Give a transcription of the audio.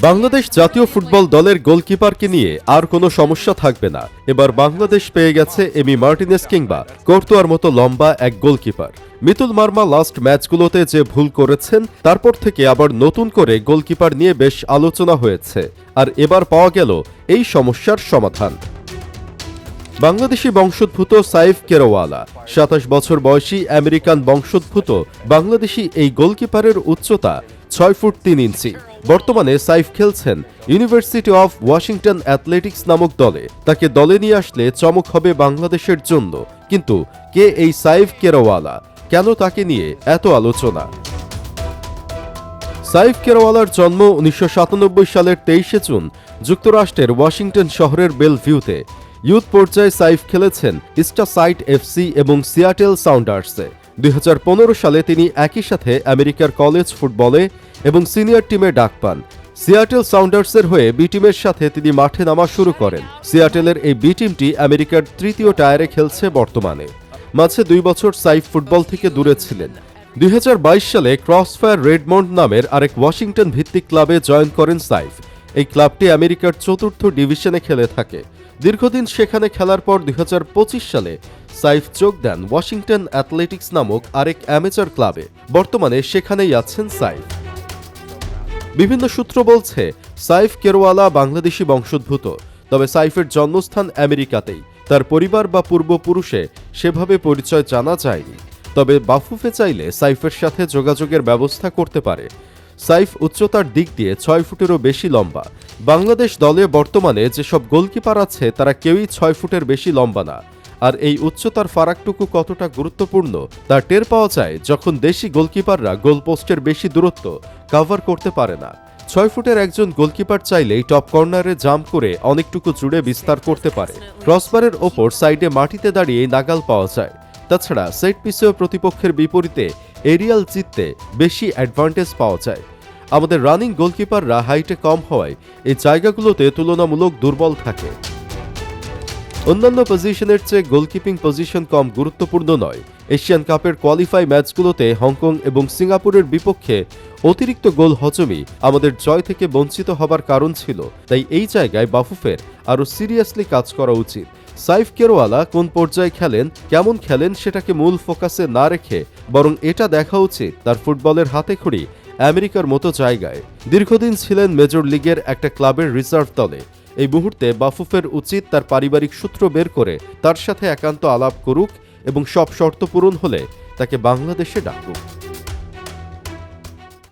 বাংলাদেশ জাতীয় ফুটবল দলের গোলকিপারকে নিয়ে আর কোনো সমস্যা থাকবে না। এবার বাংলাদেশ পেয়ে গেছে এমি মার্টিনেস কিংবা কোর্তোয়ার মতো লম্বা এক গোলকিপার। মিতুল মার্মা লাস্ট ম্যাচগুলোতে যে ভুল করেছেন, তারপর থেকে আবার নতুন করে গোলকিপার নিয়ে বেশ আলোচনা হয়েছে। আর এবার পাওয়া গেল এই সমস্যার সমাধান। বাংলাদেশি বংশোদ্ভূত সাইফ কেরোওয়ালা, সাতাশ বছর বয়সী আমেরিকান বংশোদ্ভূত বাংলাদেশি এই গোলকিপারের উচ্চতা ছয় ফুট তিন ইঞ্চি। বর্তমানে সাইফ খেলছেন ইউনিভার্সিটি অফ ওয়াশিংটন অ্যাথলেটিক্স নামক দলে। তাকে দলে নিয়ে আসলে চমক হবে বাংলাদেশের জন্য। কিন্তু কে এই সাইফ কেরোওয়ালা? কেন তাকে নিয়ে এত আলোচনা? সাইফ কেরওয়ালার জন্ম উনিশশো সাতানব্বই সালের তেইশে জুন যুক্তরাষ্ট্রের ওয়াশিংটন শহরের বেলভিউতে। ইউথ পর্যায়ে সাইফ খেলেছেন ইস্টাসাইট এফসি এবং সিয়াটেল সাউন্ডার্সে। দুই হাজার পনেরো সালে তিনি একই সাথে আমেরিকার কলেজ ফুটবলে এবং সিনিয়র টিমে ডাক পান। সিয়াটেল সাউন্ডার্সের হয়ে বি টিমের সাথে তিনি মাঠে নামা শুরু করেন। সিয়াটেলের এই বি টিমটি আমেরিকার তৃতীয় টায়ারে খেলছে বর্তমানে। মাঝে দুই বছর সাইফ ফুটবল থেকে দূরে ছিলেন। দুই হাজার বাইশ সালে ক্রসফায়ার রেডমন্ড নামের আরেক ওয়াশিংটন ভিত্তিক ক্লাবে জয়েন করেন সাইফ। এই ক্লাবটি আমেরিকার চতুর্থ ডিভিশনে খেলে থাকে। দীর্ঘদিন সেখানে খেলার পর দুই হাজার পঁচিশ সালে সাইফ যোগ দেন ওয়াশিংটন অ্যাথলেটিক্স নামক আরেক অ্যামেচার ক্লাবে। বর্তমানে সেখানেই আছেন সাইফ। বিভিন্ন সূত্র বলছে, সাইফ কেরওয়ালা বাংলাদেশি বংশোদ্ভূত, তবে সাইফের জন্মস্থান আমেরিকাতেই। তার পরিবার বা পূর্বপুরুষে সেভাবে পরিচয় জানা যায়নি। তবে বাফুফে চাইলে সাইফের সাথে যোগাযোগের ব্যবস্থা করতে পারে। সাইফ উচ্চতার দিক দিয়ে ছয় ফুটেরও বেশি লম্বা। বাংলাদেশ দলে বর্তমানে যেসব গোলকিপার আছে, তারা কেউই ছয় ফুটের বেশি লম্বা না। আর এই উচ্চতার ফারাকটুকু কতটা গুরুত্বপূর্ণ তা টের পাওয়া যায় যখন দেশি গোলকিপাররা গোলপোস্টের বেশি দূরত্ব কভার করতে পারে না। ছয় ফুটের একজন গোলকিপার চাইলেই টপ কর্নারে জাম্প করে অনেকটুকু জুড়ে বিস্তার করতে পারে। ক্রসবারের ওপর সাইডে মাটিতে দাঁড়িয়ে নাগাল পাওয়া যায়। তাছাড়া সেট পিসেও প্রতিপক্ষের বিপরীতে এরিয়াল জিততে বেশি অ্যাডভান্টেজ পাওয়া যায়। আমাদের রানিং গোলকিপাররা হাইটে কম হওয়ায় এই জায়গাগুলোতে তুলনামূলক দুর্বল থাকে। অন্যান্য পজিশনের চেয়ে গোলকিপিং পজিশন কম গুরুত্বপূর্ণ নয়। এশিয়ান কাপের কোয়ালিফাই ম্যাচগুলোতে হংকং এবং সিঙ্গাপুরের বিপক্ষে অতিরিক্ত গোল হজমি আমাদের জয় থেকে বঞ্চিত হবার কারণ ছিল। তাই এই জায়গায় বাফুফের আরও সিরিয়াসলি কাজ করা উচিত। সাইফ কেরোয়ালা কোন পর্যায়ে খেলেন, কেমন খেলেন সেটাকে মূল ফোকাসে না রেখে বরং এটা দেখা উচিত তার ফুটবলের হাতে হাতেখড়ি আমেরিকার মতো জায়গায়। দীর্ঘদিন ছিলেন মেজর লিগের একটা ক্লাবের রিজার্ভ দলে। এই মুহূর্তে বাফুফের উচিত তার পারিবারিক সূত্র বের করে তার সাথে একান্ত আলাপ করুক এবং সব শর্ত পূরণ হলে তাকে বাংলাদেশে ডাকুক।